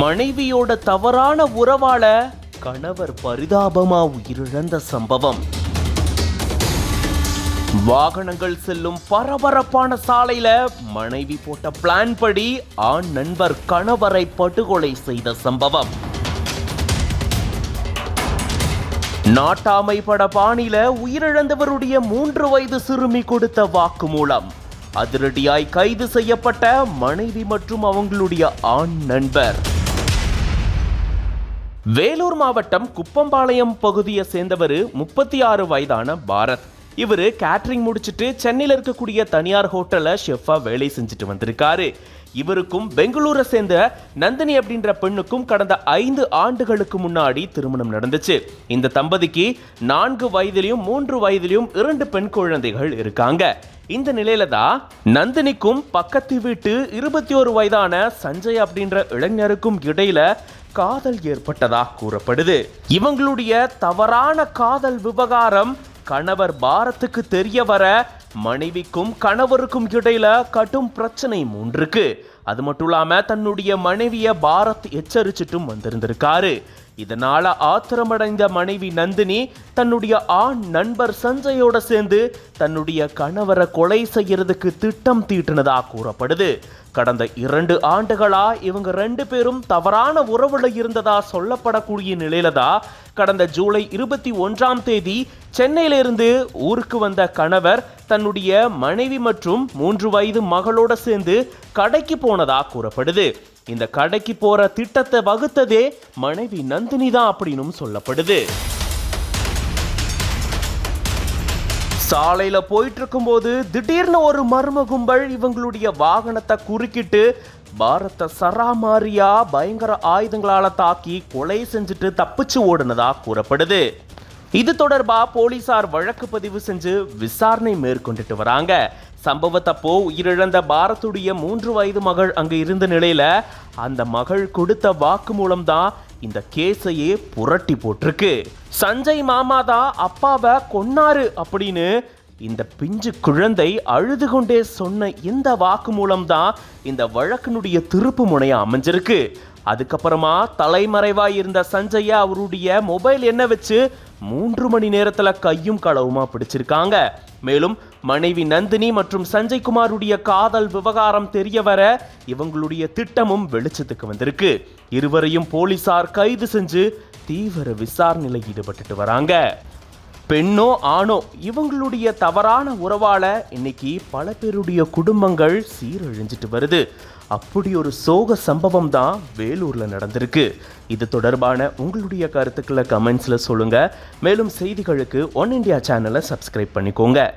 மனைவியோட தவறான உறவால கணவர் பரிதாபமா உயிரிழந்த சம்பவம். வாகனங்கள் செல்லும் பரபரப்பான சாலையில மனைவி போட்ட பிளான் படி ஆண் நண்பர் கணவரை படுகொலை செய்த சம்பவம். நாட்டாமை பட பாணியில உயிரிழந்தவருடைய மூன்று வயது சிறுமி கொடுத்த வாக்குமூலம். அதிரடியாய் கைது செய்யப்பட்ட மனைவி மற்றும் அவங்களுடைய ஆண் நண்பர். வேலூர் மாவட்டம் குப்பம்பாளையம் பகுதியை சேர்ந்தவர் முப்பத்தி ஆறு வயதான பாரத். இவர் கேட்டரிங் முடிச்சுட்டு சென்னையில் இருக்கக்கூடிய தனியார் ஹோட்டலில் ஷெஃபாக வேலை செஞ்சுட்டு வந்திருக்காரு. இவருக்கும் பெங்களூரை சேர்ந்த நந்தினி அப்படின்ற பெண்ணுக்கும் கடந்த ஐந்து ஆண்டுகளுக்கு முன்னாடி திருமணம் நடந்துச்சு. இந்த தம்பதிக்கு நான்கு வயதிலையும் மூன்று வயதிலையும் இரண்டு பெண் குழந்தைகள் இருக்காங்க. இந்த நிலையில தான் நந்தினிக்கும் பக்கத்து வீட்டு இருபத்தி ஒரு வயதான சஞ்சய் அப்படின்ற இளைஞருக்கும் இடையில காதல் ஏற்பட்டதாக கூறப்படுது. இவங்களுடைய தவறான காதல் விவகாரம் கணவர் பாரத்துக்கு தெரிய வர மனைவிக்கும் கணவருக்கும் இடையில கடும் பிரச்சனை மூன்றுக்கு அது மட்டும் இல்லாம தன்னுடைய மனைவிய பாரத் எச்சரிச்சிட்டும் வந்திருந்திருக்காரு. இதனால ஆத்திரமடைந்த மனைவி நந்தினி தன்னுடைய ஆண் நண்பர் சஞ்சயோட சேர்ந்து தன்னுடைய கணவரை கொலை செய்யறதுக்கு திட்டம் தீட்டினதா கூறப்படுது. கடந்த இரண்டு ஆண்டுகளா இவங்க ரெண்டு பேரும் தவறான உறவுல இருந்ததா சொல்லப்படக்கூடிய நிலையில தான் கடந்த ஜூலை இருபத்தி ஒன்றாம் தேதி சென்னையிலிருந்து ஊருக்கு வந்த கணவர் தன்னுடைய மனைவி மற்றும் மூன்று வயது மகளோட சேர்ந்து கடைக்கு போனதா கூறப்படுது. இந்த கடைக்கு போற திட்டத்தை வகுத்ததே மனைவி நந்தினி தான் அப்படின்னும் சொல்லப்படுது. சாலையில போயிட்டு இருக்கும்போது திடீர்னு ஒரு மர்ம கும்பல் இவங்களுடைய வாகனத்தை குறுக்கிட்டு பாரத சராமாரியா பயங்கர ஆயுதங்களால தாக்கி கொலை செஞ்சுட்டு தப்பிச்சு ஓடுனதா கூறப்படுது. இது தொடர்பா போலீசார் வழக்கு பதிவு செஞ்சு விசாரணை மேற்கொண்டுட்டு வராங்க. சம்பவத்தப்போ உயிரிழந்த பாரத்துடைய மூன்று வயது மகள் அங்கு இருந்த நிலையில அந்த மகள் கொடுத்த வாக்கு மூலம்தான் இந்த கேஸையே புரட்டி போட்டிருக்கு. சஞ்சய் மாமா தான் அப்பாவை கொன்னாரு அப்படின்னு இந்த பிஞ்சு குழந்தை அழுது கொண்டே சொன்ன இந்த வாக்கு மூலம்தான் இந்த வழக்கினுடைய திருப்பு முனையா அமைஞ்சிருக்கு. அதுக்கப்புறமா தலைமறைவாக இருந்த சஞ்சய அவருடைய மொபைல் என்ன வச்சு மூன்று மணி நேரத்தில் கையும் களவுமா பிடிச்சிருக்காங்க. மேலும் மனைவி நந்தினி மற்றும் சஞ்சய் குமாருடைய காதல் விவகாரம் தெரிய வர இவங்களுடைய திட்டமும் வெளிச்சத்துக்கு வந்திருக்கு. இருவரையும் போலீசார் கைது செஞ்சு தீவிர விசாரணையில் ஈடுபட்டுட்டு வராங்க. பெண்ணோ ஆணோ இவங்களுடைய தவறான உறவால இன்னைக்கு பல பேருடைய குடும்பங்கள் சீரழிஞ்சிட்டு வருது. அப்படி ஒரு சோக சம்பவம் தான் வேலூர்ல நடந்திருக்கு. இது தொடர்பான உங்களுடைய கருத்துக்களை கமெண்ட்ஸ்ல சொல்லுங்க. மேலும் செய்திகளுக்கு ஒன் இந்தியா சேனலை சப்ஸ்கிரைப் பண்ணிக்கோங்க.